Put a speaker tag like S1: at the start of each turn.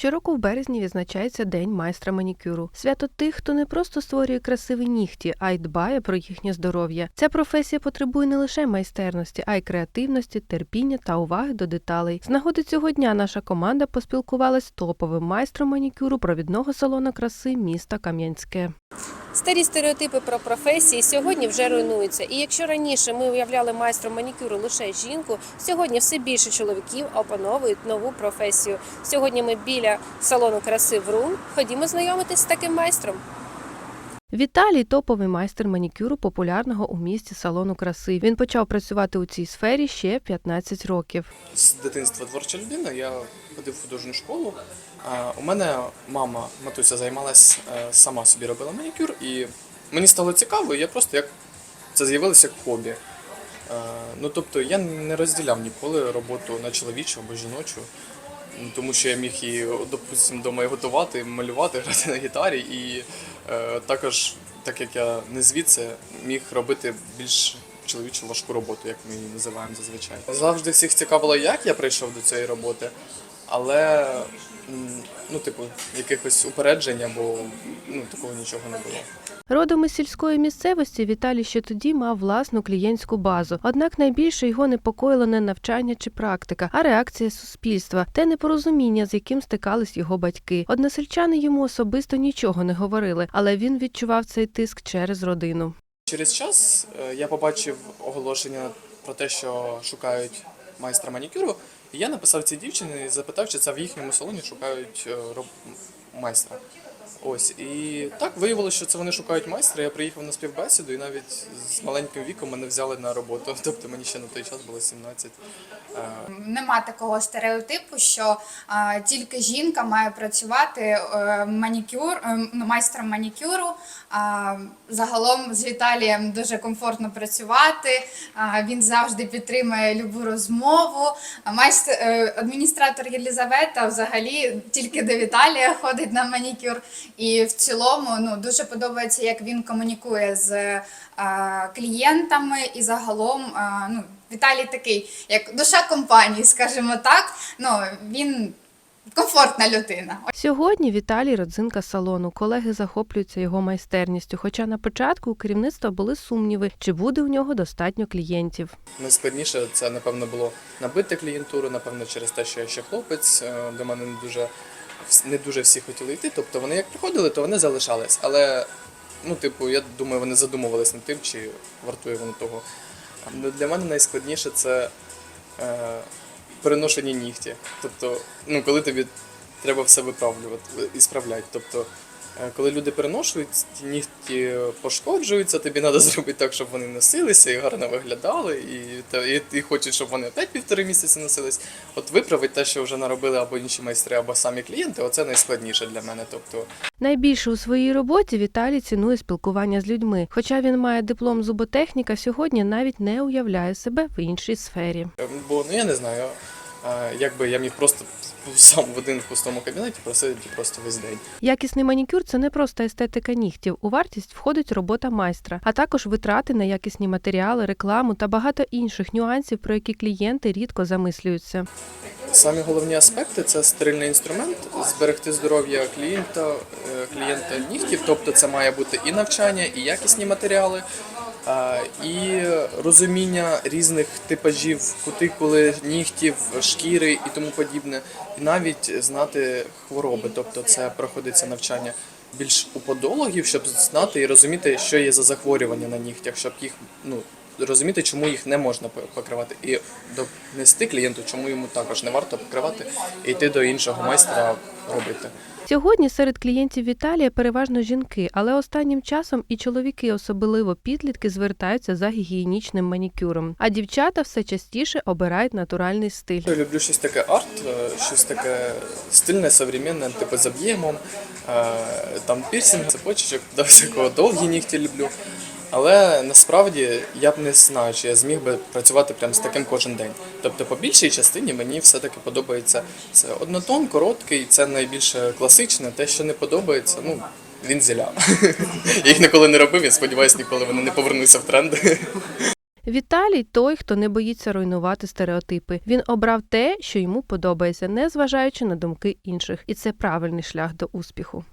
S1: Щороку в березні відзначається День майстра манікюру. Свято тих, хто не просто створює красиві нігті, а й дбає про їхнє здоров'я. Ця професія потребує не лише майстерності, а й креативності, терпіння та уваги до деталей. З нагоди цього дня наша команда поспілкувалась з топовим майстром манікюру провідного салону краси міста Кам'янське.
S2: Старі стереотипи про професії сьогодні вже руйнуються. І якщо раніше ми уявляли майстром манікюру лише жінку, сьогодні все більше чоловіків опановують нову професію. Сьогодні ми біля салону краси Врун. Ходімо знайомитись з таким майстром.
S1: Віталій топовий майстер манікюру популярного у місті салону краси. Він почав працювати у цій сфері ще 15 років.
S3: З дитинства творча людина, я ходив в художню школу. У мене мама, матуся, займалась е, сама собі робила манікюр, і мені стало цікаво, я просто як це з'явилося як хобі. Е, Ну тобто я не розділяв ніколи роботу на чоловічу або жіночу, тому що я міг і, допустим, вдома готувати, малювати, грати на гітарі, і е, також, так як я не звідси, міг робити більш чоловічу важку роботу, як ми її називаємо зазвичай. Завжди всіх цікавило, як я прийшов до цієї роботи, але ну, типу, якихось упереджень або ну, такого нічого не було.
S1: Родом із сільської місцевості Віталій ще тоді мав власну клієнтську базу. Однак найбільше його непокоїло не навчання чи практика, а реакція суспільства, те непорозуміння, з яким стикались його батьки. Односельчани йому особисто нічого не говорили, але він відчував цей тиск через родину.
S3: Через час е, я побачив оголошення про те, що шукають майстра манікюру, я написав цій дівчині і запитав, чи це в їхньому салоні шукають е, майстра. Ось і так виявилося, що це вони шукають майстра. Я приїхав на співбесіду, і навіть з маленьким віком мене взяли на роботу. Тобто мені ще на той час було 17. Е,
S4: Нема такого стереотипу, що а, тільки жінка має працювати е, манікюр, е, ну, майстром манікюру. А, загалом з Віталієм дуже комфортно працювати. А, він завжди підтримує любу розмову. А майстер, е, адміністратор Єлізавета взагалі тільки до Віталія ходить на манікюр. І в цілому ну, дуже подобається, як він комунікує з е, клієнтами і загалом. е, ну, Віталій такий, як душа компанії, скажімо так. Ну він комфортна людина.
S1: Сьогодні Віталій родзинка салону. Колеги захоплюються його майстерністю. Хоча на початку у керівництва були сумніви, чи буде у нього достатньо клієнтів.
S3: Найскладніше це, напевно, було набити клієнтуру, напевно, через те, що я ще хлопець. е, До мене не дуже не дуже всі хотіли йти. Тобто вони як приходили, то вони залишались. Але ну, типу, я думаю, вони задумувались над тим, чи вартує воно того. Для мене найскладніше це е, переношення нігті. Тобто, ну, коли тобі треба все виправлювати і справляти. Тобто, е, коли люди переношують, ті нігті пошкоджуються, тобі треба зробити так, щоб вони носилися і гарно виглядали, і, та, і, і хочуть, щоб вони опять півтори місяці носились. От виправити те, що вже наробили або інші майстри, або самі клієнти, оце найскладніше для мене. Тобто,
S1: Найбільше у своїй роботі Віталій цінує спілкування з людьми. Хоча він має диплом зуботехніка, сьогодні навіть не уявляє себе в іншій сфері.
S3: е, бо ну я не знаю, е, якби я міг просто сам в один в пустому кабінеті просидіти просто весь день.
S1: Якісний манікюр це не просто естетика нігтів. У вартість входить робота майстра, а також витрати на якісні матеріали, рекламу та багато інших нюансів, про які клієнти рідко замислюються.
S3: Самі головні аспекти це стерильний інструмент, зберегти здоров'я клієнта, е, клієнта нігтів, тобто це має бути і навчання, і якісні матеріали, і розуміння різних типажів кутикули, нігтів, шкіри і тому подібне, і навіть знати хвороби, тобто це проходиться навчання більш у подологів, щоб знати і розуміти, що є за захворювання на нігтях, щоб їх ну. Розуміти, чому їх не можна по- покривати, і донести клієнту, чому йому також не варто покривати, і йти до іншого майстра робити.
S1: Сьогодні серед клієнтів Віталія переважно жінки, але останнім часом і чоловіки, особливо підлітки, звертаються за гігієнічним манікюром. А дівчата все частіше обирають натуральний стиль.
S3: Я люблю щось таке арт, е, щось таке стильне, современне, типу з об'ємом, е, там пірсинг, цепочечок, да, всякого довгі нігті люблю. Але насправді я б не знаю, чи я зміг би працювати прямо з таким кожен день. Тобто, по більшій частині мені все-таки подобається це однотон, короткий, це найбільше класичне. Те, що не подобається, ну він зіля. Я їх ніколи не робив, я сподіваюся, ніколи вони не повернуться в тренд.
S1: Віталій той, хто не боїться руйнувати стереотипи. Він обрав те, що йому подобається, не зважаючи на думки інших, і це правильний шлях до успіху.